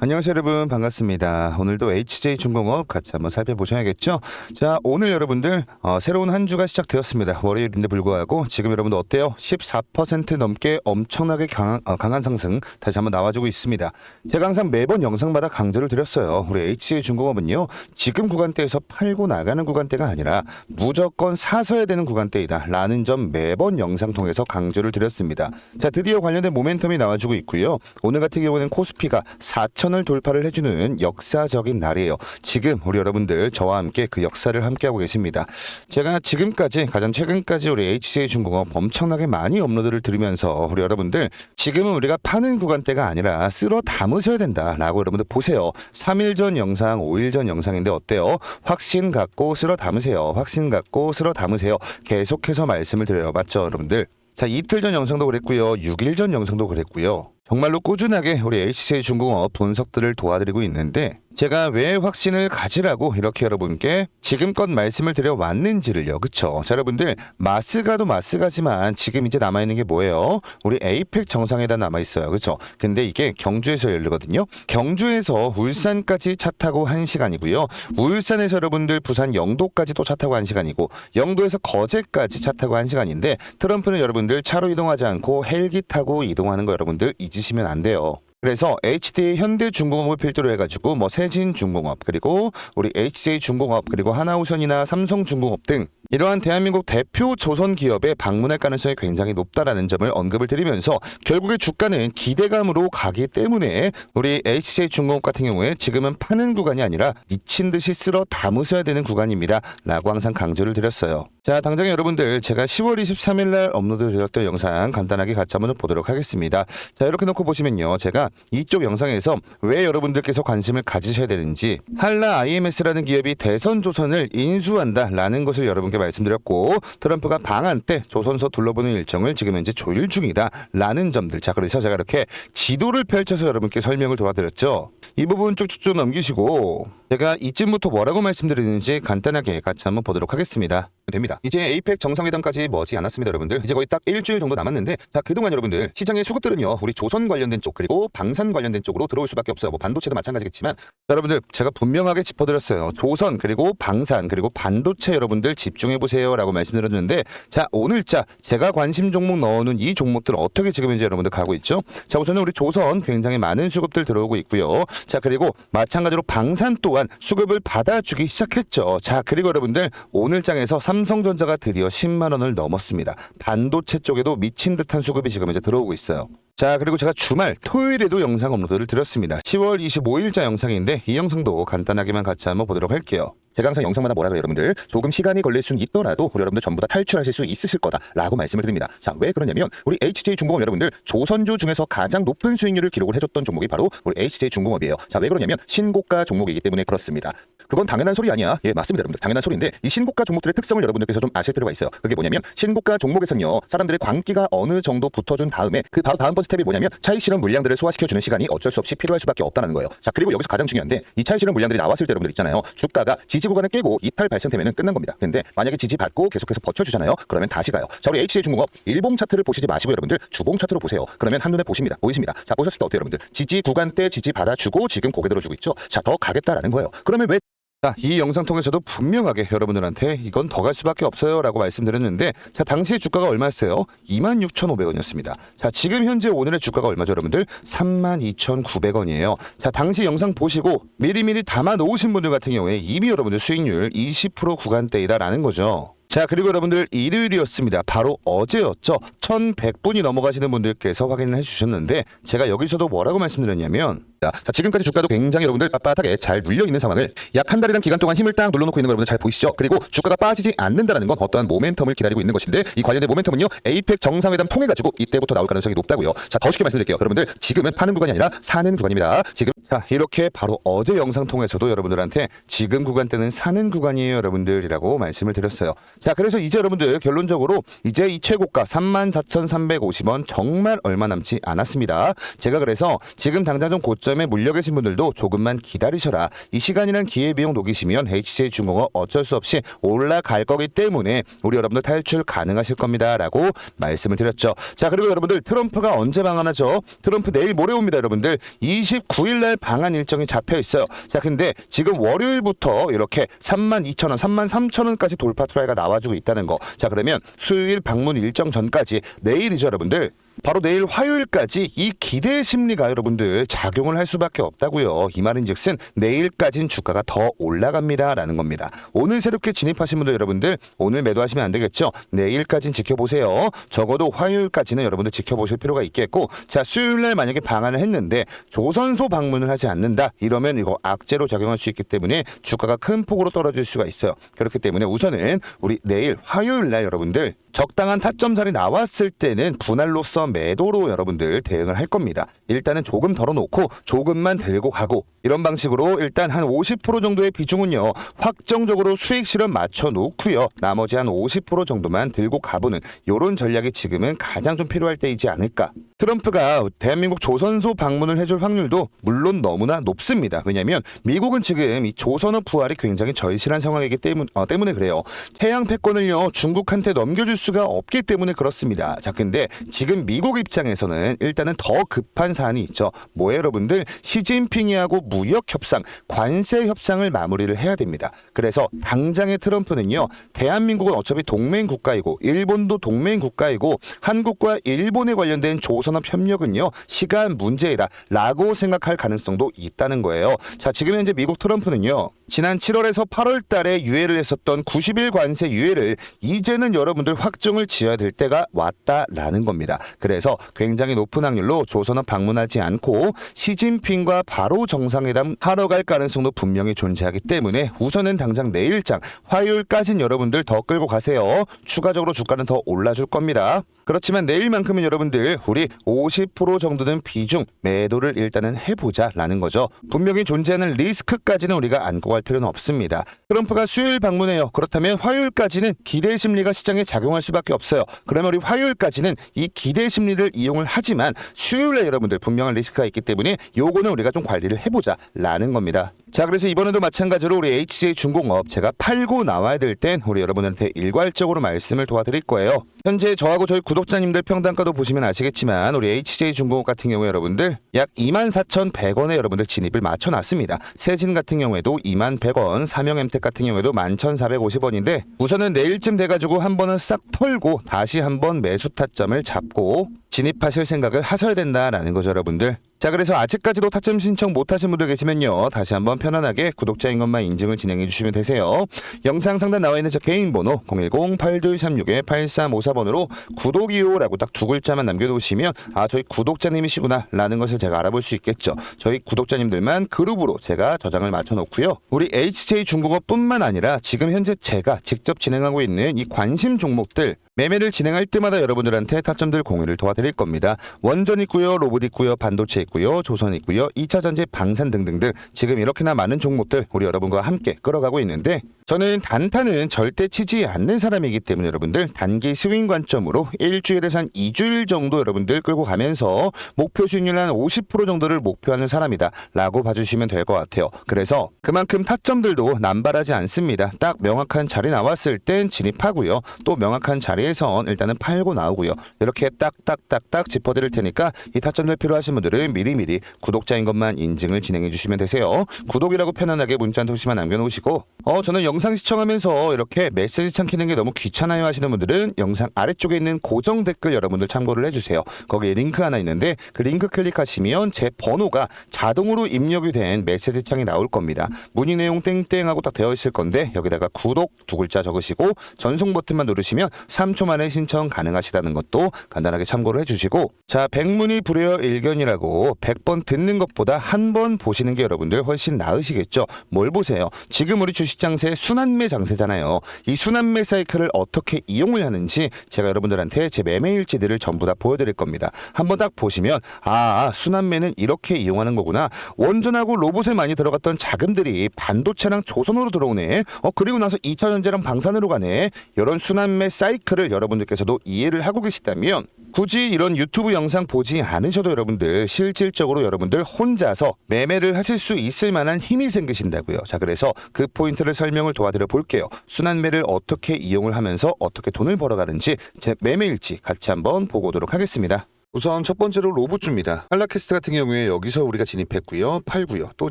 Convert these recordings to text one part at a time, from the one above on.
안녕하세요 여러분 반갑습니다. 오늘도 HJ 중공업 같이 한번 살펴보셔야겠죠. 자 오늘 여러분들 어, 새로운 한 주가 시작되었습니다. 월요일인데 불구하고 지금 여러분들 어때요? 14% 넘게 엄청나게 강한, 어, 강한 상승 다시 한번 나와주고 있습니다. 제가 항상 매번 영상마다 강조를 드렸어요. 우리 HJ 중공업은요 지금 구간대에서 팔고 나가는 구간대가 아니라 무조건 사서야 되는 구간대이다 라는 점 매번 영상 통해서 강조를 드렸습니다. 자 드디어 관련된 모멘텀이 나와주고 있고요. 오늘 같은 경우는 코스피가 4천 을 돌파를 해주는 역사적인 날이에요. 지금 우리 여러분들 저와 함께 그 역사를 함께하고 계십니다. 제가 지금까지 가장 최근까지 우리 HCA 중공업 엄청나게 많이 업로드를 들으면서 우리 여러분들 지금은 우리가 파는 구간대가 아니라 쓸어 담으셔야 된다라고 여러분들 보세요. 3일 전 영상, 5일 전 영상인데 어때요? 확신 갖고 쓸어 담으세요. 확신 갖고 쓸어 담으세요. 계속해서 말씀을 드려요. 맞죠, 여러분들? 자, 이틀 전 영상도 그랬고요. 6일 전 영상도 그랬고요. 정말로 꾸준하게 우리 HCA 중공업 분석들을 도와드리고 있는데 제가 왜 확신을 가지라고 이렇게 여러분께 지금껏 말씀을 드려 왔는지를요. 그쵸? 자, 여러분들 마스가도 마스가지만 지금 이제 남아있는 게 뭐예요? 우리 에이펙 정상회담 남아있어요. 그쵸? 근데 이게 경주에서 열리거든요. 경주에서 울산까지 차 타고 1시간이고요. 울산에서 여러분들 부산 영도까지 또 차 타고 1시간이고 영도에서 거제까지 차 타고 1시간인데 트럼프는 여러분들 차로 이동하지 않고 헬기 타고 이동하는 거 여러분들 잊으시면 안 돼요. 그래서 HD 현대중공업을 필두로 해가지고 뭐 세진중공업 그리고 우리 HJ중공업 그리고 하나우선이나 삼성중공업 등 이러한 대한민국 대표 조선 기업에 방문할 가능성이 굉장히 높다라는 점을 언급을 드리면서 결국에 주가는 기대감으로 가기 때문에 우리 HJ중공업 같은 경우에 지금은 파는 구간이 아니라 미친 듯이 쓸어 담으셔야 되는 구간입니다. 라고 항상 강조를 드렸어요. 자, 당장 여러분들 제가 10월 23일 날 업로드 드렸던 영상 간단하게 같이 한번 보도록 하겠습니다. 자, 이렇게 놓고 보시면요. 제가 이쪽 영상에서 왜 여러분들께서 관심을 가지셔야 되는지 한라 IMS라는 기업이 대선 조선을 인수한다라는 것을 여러분께 말씀드렸고 트럼프가 방한 때 조선소 둘러보는 일정을 지금 현재 조율 중이다라는 점들. 자, 그래서 제가 이렇게 지도를 펼쳐서 여러분께 설명을 도와드렸죠. 이 부분 쭉쭉쭉 넘기시고 제가 이쯤부터 뭐라고 말씀드리는지 간단하게 같이 한번 보도록 하겠습니다. 됩니다. 이제 에이펙 정상회담까지 머지 않았습니다, 여러분들. 이제 거의 딱 일주일 정도 남았는데, 자 그동안 여러분들 시장의 수급들은요, 우리 조선 관련된 쪽 그리고 방산 관련된 쪽으로 들어올 수밖에 없어요. 뭐 반도체도 마찬가지겠지만, 자, 여러분들 제가 분명하게 짚어드렸어요. 조선 그리고 방산 그리고 반도체 여러분들 집중해 보세요라고 말씀드렸는데, 자 오늘자 제가 관심 종목 넣어놓은 이 종목들 어떻게 지금 현재 여러분들 가고 있죠? 자 우선은 우리 조선 굉장히 많은 수급들 들어오고 있고요. 자 그리고 마찬가지로 방산 또한 수급을 받아주기 시작했죠. 자 그리고 여러분들 오늘 장에서 삼성전자가 드디어 10만 원을 넘었습니다. 반도체 쪽에도 미친 듯한 수급이 지금 이제 들어오고 있어요. 자 그리고 제가 주말 토요일에도 영상 업로드를 드렸습니다. 10월 25일자 영상인데 이 영상도 간단하게만 같이 한번 보도록 할게요. 제가 항상 영상마다 뭐라 그래요 여러분들 조금 시간이 걸릴 수는 있더라도 우리 여러분들 전부 다 탈출하실 수 있으실 거다라고 말씀을 드립니다. 자 왜 그러냐면 우리 HJ 중공업 여러분들 조선주 중에서 가장 높은 수익률을 기록을 해줬던 종목이 바로 우리 HJ 중공업이에요. 자 왜 그러냐면 신고가 종목이기 때문에 그렇습니다. 그건 당연한 소리 아니야. 예, 맞습니다, 여러분들. 당연한 소리인데 이 신고가 종목들의 특성을 여러분들께서 좀 아실 필요가 있어요. 그게 뭐냐면 신고가 종목에서는요, 사람들의 광기가 어느 정도 붙어준 다음에 그 바로 다음 번 스텝이 뭐냐면 차익 실현 물량들을 소화시켜 주는 시간이 어쩔 수 없이 필요할 수밖에 없다는 거예요. 자, 그리고 여기서 가장 중요한데 이 차익 실현 물량들이 나왔을 때 여러분들 있잖아요. 주가가 지지 구간을 깨고 이탈 발생되면 끝난 겁니다. 근데 만약에 지지 받고 계속해서 버텨주잖아요. 그러면 다시 가요. 자, 우리 HJ 중공업 일봉 차트를 보시지 마시고 여러분들 주봉 차트로 보세요. 그러면 한눈에 보십니다. 보이십니다. 자, 보셨을 때 어때요, 여러분들? 지지 구간 때 지지 받아주고 지금 고개 들어주고 있죠. 자, 더 가겠다라는 거예요. 그러면 왜 자, 이 영상 통해서도 분명하게 여러분들한테 이건 더 갈 수밖에 없어요 라고 말씀드렸는데 자, 당시의 주가가 얼마였어요? 26,500원이었습니다. 자, 지금 현재 오늘의 주가가 얼마죠, 여러분들? 32,900원이에요. 자, 당시 영상 보시고 미리미리 담아 놓으신 분들 같은 경우에 이미 여러분들 수익률 20% 구간대이다라는 거죠. 자 그리고 여러분들 일요일이었습니다. 바로 어제였죠. 1100분이 넘어가시는 분들께서 확인을 해주셨는데 제가 여기서도 뭐라고 말씀드렸냐면 자 지금까지 주가도 굉장히 여러분들 빳빳하게 잘 눌려 있는 상황을 약 한 달이란 기간 동안 힘을 딱 눌러놓고 있는 거 여러분들 잘 보이시죠? 그리고 주가가 빠지지 않는다는 건 어떠한 모멘텀을 기다리고 있는 것인데 이 관련된 모멘텀은요 에이펙 정상회담 통해 가지고 이때부터 나올 가능성이 높다고요. 자 더 쉽게 말씀드릴게요. 여러분들 지금은 파는 구간이 아니라 사는 구간입니다. 지금 자 이렇게 바로 어제 영상 통해서도 여러분들한테 지금 구간대는 사는 구간이에요 여러분들이라고 말씀을 드렸어요. 자 그래서 이제 여러분들 결론적으로 이제 이 최고가 24,350원 정말 얼마 남지 않았습니다. 제가 그래서 지금 당장 좀 고점에 물려 계신 분들도 조금만 기다리셔라. 이 시간이란 기회비용 녹이시면 HJ중공업 어쩔 수 없이 올라갈 거기 때문에 우리 여러분들 탈출 가능하실 겁니다. 라고 말씀을 드렸죠. 자, 그리고 여러분들 트럼프가 언제 방한하죠? 트럼프 내일 모레 옵니다, 여러분들. 29일 날 방한 일정이 잡혀 있어요. 자, 근데 지금 월요일부터 이렇게 32,000원, 33,000원까지 돌파 트라이가 나와주고 있다는 거. 자, 그러면 수요일 방문 일정 전까지 내일이죠, 여러분들. 바로 내일 화요일까지 이 기대 심리가 여러분들 작용을 할 수밖에 없다고요. 이 말인즉슨 내일까진 주가가 더 올라갑니다라는 겁니다. 오늘 새롭게 진입하신 분들 여러분들 오늘 매도하시면 안 되겠죠. 내일까진 지켜보세요. 적어도 화요일까지는 여러분들 지켜보실 필요가 있겠고 자 수요일 날 만약에 방한을 했는데 조선소 방문을 하지 않는다 이러면 이거 악재로 작용할 수 있기 때문에 주가가 큰 폭으로 떨어질 수가 있어요. 그렇기 때문에 우선은 우리 내일 화요일 날 여러분들 적당한 타점 자리 나왔을 때는 분할로서 매도로 여러분들 대응을 할 겁니다. 일단은 조금 덜어놓고 조금만 들고 가고 이런 방식으로 일단 한 50% 정도의 비중은요 확정적으로 수익 실현 맞춰 놓고요 나머지 한 50% 정도만 들고 가보는 이런 전략이 지금은 가장 좀 필요할 때이지 않을까. 트럼프가 대한민국 조선소 방문을 해줄 확률도 물론 너무나 높습니다. 왜냐하면 미국은 지금 이 조선업 부활이 굉장히 절실한 상황이기 때문, 어, 때문에 그래요. 해양 패권을요 중국한테 넘겨줄 수가 없기 때문에 그렇습니다. 자, 근데 지금 미국 입장에서는 일단은 더 급한 사안이 있죠. 뭐예요, 여러분들? 시진핑이하고 무역 협상, 관세 협상을 마무리를 해야 됩니다. 그래서 당장의 트럼프는요, 대한민국은 어차피 동맹 국가이고 일본도 동맹 국가이고 한국과 일본에 관련된 조 선업 협력은요 시간 문제이다라고 생각할 가능성도 있다는 거예요. 자, 지금 현재 미국 트럼프는요. 지난 7월에서 8월 달에 유예를 했었던 90일 관세 유예를 이제는 여러분들 확정을 지어야 될 때가 왔다라는 겁니다. 그래서 굉장히 높은 확률로 조선업 방문하지 않고 시진핑과 바로 정상회담 하러 갈 가능성도 분명히 존재하기 때문에 우선은 당장 내일장 화요일까진 여러분들 더 끌고 가세요. 추가적으로 주가는 더 올라줄 겁니다. 그렇지만 내일만큼은 여러분들 우리 50% 정도 는 비중 매도를 일단은 해보자라는 거죠. 분명히 존재하는 리스크까지는 우리가 안고 갈 필요는 없습니다. 트럼프가 수요일 방문해요. 그렇다면 화요일까지는 기대 심리가 시장에 작용할 수밖에 없어요. 그러면 우리 화요일까지는 이 기대 심리를 이용을 하지만 수요일에 여러분들 분명한 리스크가 있기 때문에 요거는 우리가 좀 관리를 해보자라는 겁니다. 자 그래서 이번에도 마찬가지로 우리 HJ 중공업 제가 팔고 나와야 될 땐 우리 여러분한테 일괄적으로 말씀을 도와드릴 거예요. 현재 저하고 저희 구독자님들 평단가도 보시면 아시겠지만 우리 HJ 중공업 같은 경우에 여러분들 약 24,100원에 여러분들 진입을 맞춰놨습니다. 세진 같은 경우에도 21,100원, 삼형 엠텍 같은 경우에도 11,450원인데 우선은 내일쯤 돼가지고 한 번은 싹 털고 다시 한번 매수 타점을 잡고 진입하실 생각을 하셔야 된다라는 거죠 여러분들. 자 그래서 아직까지도 타점 신청 못하신 분들 계시면요. 다시 한번 편안하게 구독자인 것만 인증을 진행해 주시면 되세요. 영상 상단 나와 있는 저 개인 번호 010-8236-8354번으로 구독이요라고 딱 두 글자만 남겨놓으시면 아 저희 구독자님이시구나 라는 것을 제가 알아볼 수 있겠죠. 저희 구독자님들만 그룹으로 제가 저장을 맞춰놓고요. 우리 HJ 중국어 뿐만 아니라 지금 현재 제가 직접 진행하고 있는 이 관심 종목들 매매를 진행할 때마다 여러분들한테 타점들 공유를 도와드릴 겁니다. 원전 있고요, 로봇 있고요, 반도체 있고요, 조선 있고요, 2차 전지, 방산 등등등 지금 이렇게나 많은 종목들 우리 여러분과 함께 끌어가고 있는데 저는 단타는 절대 치지 않는 사람이기 때문에 여러분들 단기 스윙 관점으로 일주일에서 한 2주일 정도 여러분들 끌고 가면서 목표 수익률 한 50% 정도를 목표하는 사람이다 라고 봐주시면 될 것 같아요. 그래서 그만큼 타점들도 남발하지 않습니다. 딱 명확한 자리 나왔을 땐 진입하고요. 또 명확한 자리에선 일단은 팔고 나오고요. 이렇게 딱딱딱딱 짚어드릴 테니까 이 타점들 필요하신 분들은 미리미리 구독자인 것만 인증을 진행해 주시면 되세요. 구독이라고 편안하게 문자 한 통씩만 남겨놓으시고 어 저는 영상 시청하면서 이렇게 메시지 창 키는 게 너무 귀찮아요 하시는 분들은 영상 아래쪽에 있는 고정 댓글 여러분들 참고를 해주세요. 거기에 링크 하나 있는데 그 링크 클릭하시면 제 번호가 자동으로 입력이 된 메시지 창이 나올 겁니다. 문의 내용 땡땡하고 딱 되어 있을 건데 여기다가 구독 두 글자 적으시고 전송 버튼만 누르시면 3초 만에 신청 가능하시다는 것도 간단하게 참고를 해주시고 자 백문이 불여 일견이라고 100번 듣는 것보다 한 번 보시는 게 여러분들 훨씬 나으시겠죠. 뭘 보세요. 지금 우리 주식장세 순환매 장세잖아요. 이 순환매 사이클을 어떻게 이용을 하는지 제가 여러분들한테 제 매매 일지들을 전부 다 보여드릴 겁니다. 한번 딱 보시면 아 순환매는 이렇게 이용하는 거구나. 원전하고 로봇에 많이 들어갔던 자금들이 반도체랑 조선으로 들어오네. 어 그리고 나서 2차 전지랑 방산으로 가네. 이런 순환매 사이클을 여러분들께서도 이해를 하고 계시다면 굳이 이런 유튜브 영상 보지 않으셔도 여러분들 실질적으로 여러분들 혼자서 매매를 하실 수 있을 만한 힘이 생기신다고요. 자, 그래서 그 포인트를 설명을 도와드려 볼게요. 순환매를 어떻게 이용을 하면서 어떻게 돈을 벌어가는지 제 매매일지 같이 한번 보고 오도록 하겠습니다. 우선 첫 번째로 로봇주입니다. 한라캐스트 같은 경우에 여기서 우리가 진입했고요. 팔고요. 또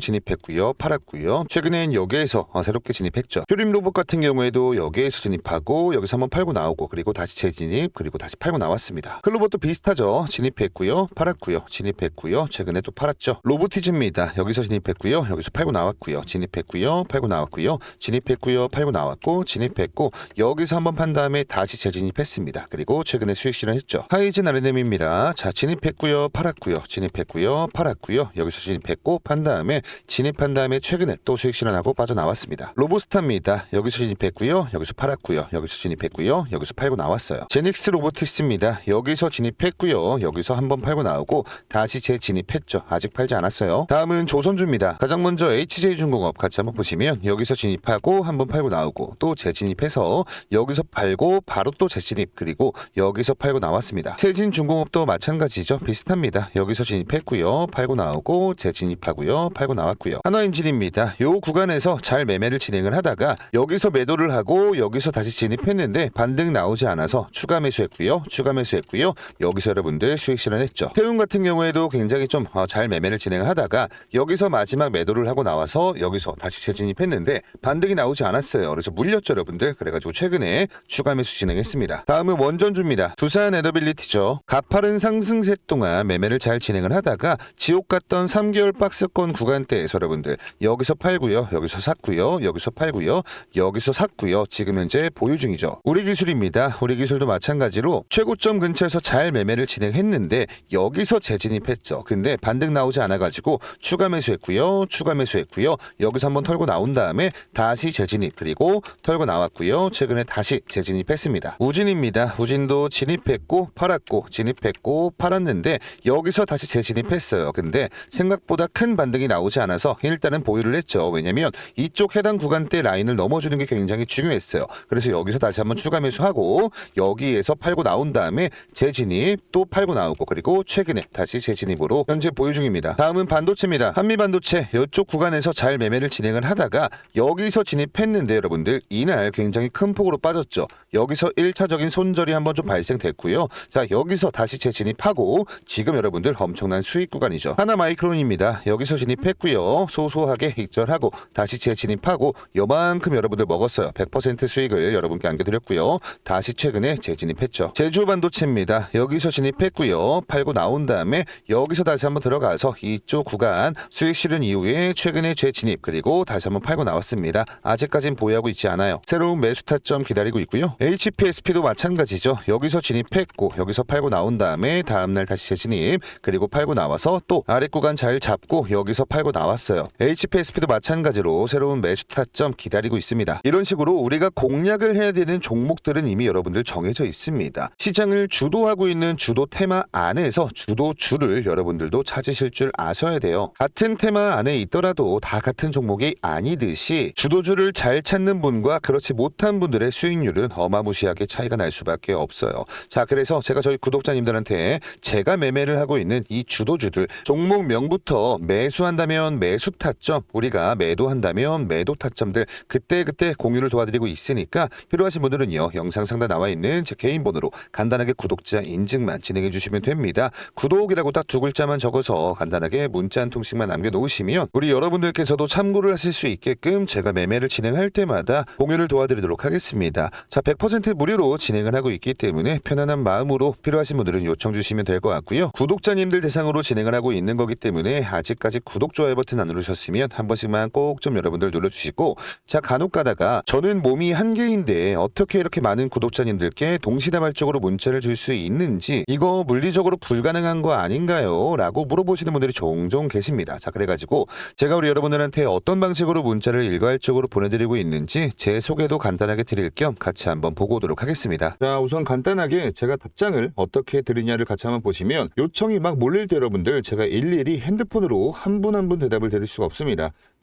진입했고요. 팔았고요. 최근엔 여기에서 어, 새롭게 진입했죠. 휴림 로봇 같은 경우에도 여기에서 진입하고 여기서 한번 팔고 나오고 그리고 다시 재진입 그리고 다시 팔고 나왔습니다. 클로봇도 비슷하죠. 진입했고요. 팔았고요. 진입했고요. 최근에 또 팔았죠. 로보티즈입니다. 여기서 진입했고요. 여기서 팔고 나왔고요. 진입했고요. 팔고 나왔고요. 진입했고요. 팔고 나왔고 진입했고 여기서 한번 판 다음에 다시 재진입했습니다. 그리고 최근에 수익 실현했죠. 하이진 아르뎀입니다. 자 진입했고요. 팔았고요. 진입했고요. 팔았고요. 여기서 진입했고 판 다음에 진입한 다음에 최근에 또 수익 실현하고 빠져나왔습니다. 로보스타입니다. 여기서 진입했고요. 여기서 팔았고요. 여기서 진입했고요. 여기서 팔고 나왔어요. 제닉스 로보티스입니다. 여기서 진입했고요. 여기서 한번 팔고 나오고 다시 재진입했죠. 아직 팔지 않았어요. 다음은 조선주입니다. 가장 먼저 HJ중공업 같이 한번 보시면 여기서 진입하고 한번 팔고 나오고 또 재진입해서 여기서 팔고 바로 또 재진입 그리고 여기서 팔고 나왔습니다. 세진중공업도 마찬가지 죠. 비슷합니다. 여기서 진입했고요. 팔고 나오고 재진입하고요. 팔고 나왔고요. 한화엔진입니다. 요 구간에서 잘 매매를 진행을 하다가 여기서 매도를 하고 여기서 다시 진입했는데 반등 나오지 않아서 추가 매수했고요. 추가 매수했고요. 여기서 여러분들 수익 실현했죠. 태운 같은 경우에도 굉장히 좀 잘 매매를 진행을 하다가 여기서 마지막 매도를 하고 나와서 여기서 다시 재진입했는데 반등이 나오지 않았어요. 그래서 물렸죠, 여러분들. 그래가지고 최근에 추가 매수 진행했습니다. 다음은 원전주입니다. 두산 에더빌리티죠. 가파른 상승세 동안 매매를 잘 진행을 하다가 지옥 갔던 3개월 박스권 구간대에서 여러분들 여기서 팔고요, 여기서 샀고요, 여기서 팔고요, 여기서 샀고요. 지금 현재 보유 중이죠. 우리 기술입니다. 우리 기술도 마찬가지로 최고점 근처에서 잘 매매를 진행했는데 여기서 재진입했죠. 근데 반등 나오지 않아가지고 추가 매수했고요, 추가 매수했고요. 여기서 한번 털고 나온 다음에 다시 재진입 그리고 털고 나왔고요. 최근에 다시 재진입했습니다. 우진입니다. 우진도 진입했고 팔았고 진입했고 팔았는데 여기서 다시 재진입했어요. 근데 생각보다 큰 반등이 나오지 않아서 일단은 보유를 했죠. 왜냐면 이쪽 해당 구간대 라인을 넘어주는 게 굉장히 중요했어요. 그래서 여기서 다시 한번 추가 매수하고 여기에서 팔고 나온 다음에 재진입 또 팔고 나오고 그리고 최근에 다시 재진입으로 현재 보유 중입니다. 다음은 반도체입니다. 한미 반도체 이쪽 구간에서 잘 매매를 진행을 하다가 여기서 진입했는데 여러분들 이날 굉장히 큰 폭으로 빠졌죠. 여기서 1차적인 손절이 한번 좀 발생됐고요. 자 여기서 다시 재진입 하고 지금 여러분들 엄청난 수익 구간이죠. 하나 마이크론입니다. 여기서 진입했고요. 소소하게 익절하고 다시 재진입하고 요만큼 여러분들 먹었어요. 100% 수익을 여러분께 안겨드렸고요. 다시 최근에 재진입했죠. 제주 반도체입니다. 여기서 진입했고요. 팔고 나온 다음에 여기서 다시 한번 들어가서 이쪽 구간 수익 실현 이후에 최근에 재진입 그리고 다시 한번 팔고 나왔습니다. 아직까진 보유하고 있지 않아요. 새로운 매수 타점 기다리고 있고요. HPSP도 마찬가지죠. 여기서 진입했고 여기서 팔고 나온 다음에 다음날 다시 재진입 그리고 팔고 나와서 또 아래 구간 잘 잡고 여기서 팔고 나왔어요. HPSP도 마찬가지로 새로운 매수 타점 기다리고 있습니다. 이런 식으로 우리가 공략을 해야 되는 종목들은 이미 여러분들 정해져 있습니다. 시장을 주도하고 있는 주도 테마 안에서 주도 주를 여러분들도 찾으실 줄 아셔야 돼요. 같은 테마 안에 있더라도 다 같은 종목이 아니듯이 주도주를 잘 찾는 분과 그렇지 못한 분들의 수익률은 어마무시하게 차이가 날 수밖에 없어요. 자, 그래서 제가 저희 구독자님들한테 제가 매매를 하고 있는 이 주도주들 종목명부터 매수한다면 매수 타점, 우리가 매도한다면 매도 타점들 그때그때 공유를 도와드리고 있으니까 필요하신 분들은요. 영상 상단 나와 있는 제 개인 번호로 간단하게 구독자 인증만 진행해 주시면 됩니다. 구독이라고 딱 두 글자만 적어서 간단하게 문자 한 통씩만 남겨 놓으시면 우리 여러분들께서도 참고를 하실 수 있게끔 제가 매매를 진행할 때마다 공유를 도와드리도록 하겠습니다. 자, 100% 무료로 진행을 하고 있기 때문에 편안한 마음으로 필요하신 분들은 요청 주시면 될 것 같고요. 구독자님들 대상으로 진행을 하고 있는 거기 때문에 아직까지 구독, 좋아요 버튼 안 누르셨으면 한 번씩만 꼭 좀 여러분들 눌러주시고 자, 간혹 가다가 저는 몸이 한 개인데 어떻게 이렇게 많은 구독자님들께 동시다발적으로 문자를 줄 수 있는지 이거 물리적으로 불가능한 거 아닌가요? 라고 물어보시는 분들이 종종 계십니다. 자, 그래가지고 제가 우리 여러분들한테 어떤 방식으로 문자를 일괄적으로 보내드리고 있는지 제 소개도 간단하게 드릴 겸 같이 한번 보고 오도록 하겠습니다. 자, 우선 간단하게 제가 답장을 어떻게 드리냐를 같이 한번 보시면 요청이 막 몰릴 때 여러분들 제가 일일이 핸드폰으로 한 분 한 분 대답을 드릴 수가 없습니다.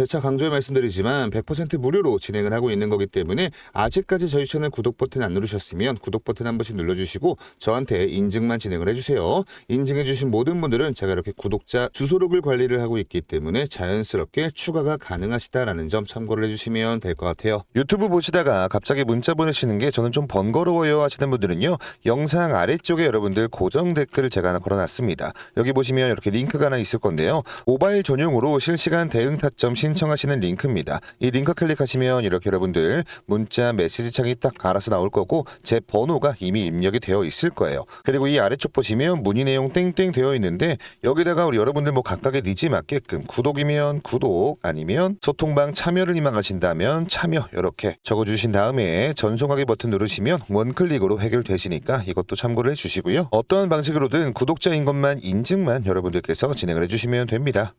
재차 강조해 말씀드리지만 100% 무료로 진행을 하고 있는 거기 때문에 아직까지 저희 채널 구독 버튼 안 누르셨으면 구독 버튼 한 번씩 눌러주시고 저한테 인증만 진행을 해주세요. 인증해주신 모든 분들은 제가 이렇게 구독자 주소록을 관리를 하고 있기 때문에 자연스럽게 추가가 가능하시다라는 점 참고를 해주시면 될 것 같아요. 유튜브 보시다가 갑자기 문자 보내시는 게 저는 좀 번거로워요 하시는 분들은요 영상 아래쪽에 여러분들 고정 댓글을 제가 하나 걸어놨습니다 여기 보시면 이렇게 링크가 하나 있을 건데요 모바일 전용으로 실시간 대응 타점 신 청하시는 링크입니다 이 링크 클릭하시면 이렇게 여러분들 문자 메시지 창이 딱 알아서 나올 거고 제 번호가 이미 입력이 되어 있을 거예요 그리고 이 아래쪽 보시면 문의 내용 땡땡 되어 있는데 여기다가 우리 여러분들 뭐 각각의 니즈에 맞게끔 구독이면 구독 아니면 소통방 참여를 희망하신다면 참여 이렇게 적어주신 다음에 전송하기 버튼 누르시면 원클릭으로 해결되시니까 이것도 참고를 해주시고요. 어떠한 방식으로든 구독자인 것만 인증만 여러분들께서 진행을 해주시면 됩니다.